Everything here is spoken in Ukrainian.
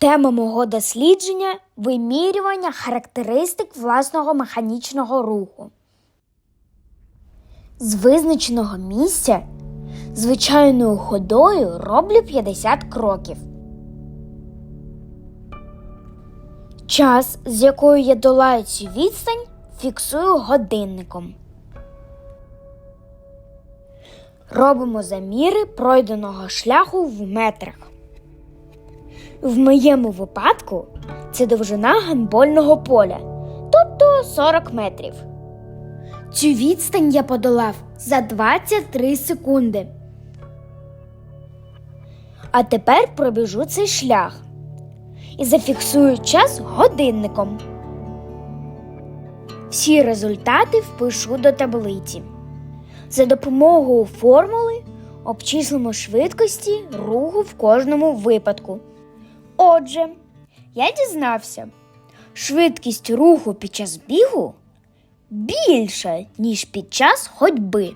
Тема мого дослідження вимірювання характеристик власного механічного руху. З визначеного місця звичайною ходою роблю 50 кроків. Час, з якою я долаю цю відстань, фіксую годинником. Робимо заміри пройденого шляху в метрах. В моєму випадку це довжина гандбольного поля, тобто 40 метрів. Цю відстань я подолав за 23 секунди. А тепер пробіжу цей шлях і зафіксую час годинником. Всі результати впишу до таблиці. За допомогою формули обчислимо швидкості руху в кожному випадку. Отже, я дізнався, швидкість руху під час бігу більша, ніж під час ходьби.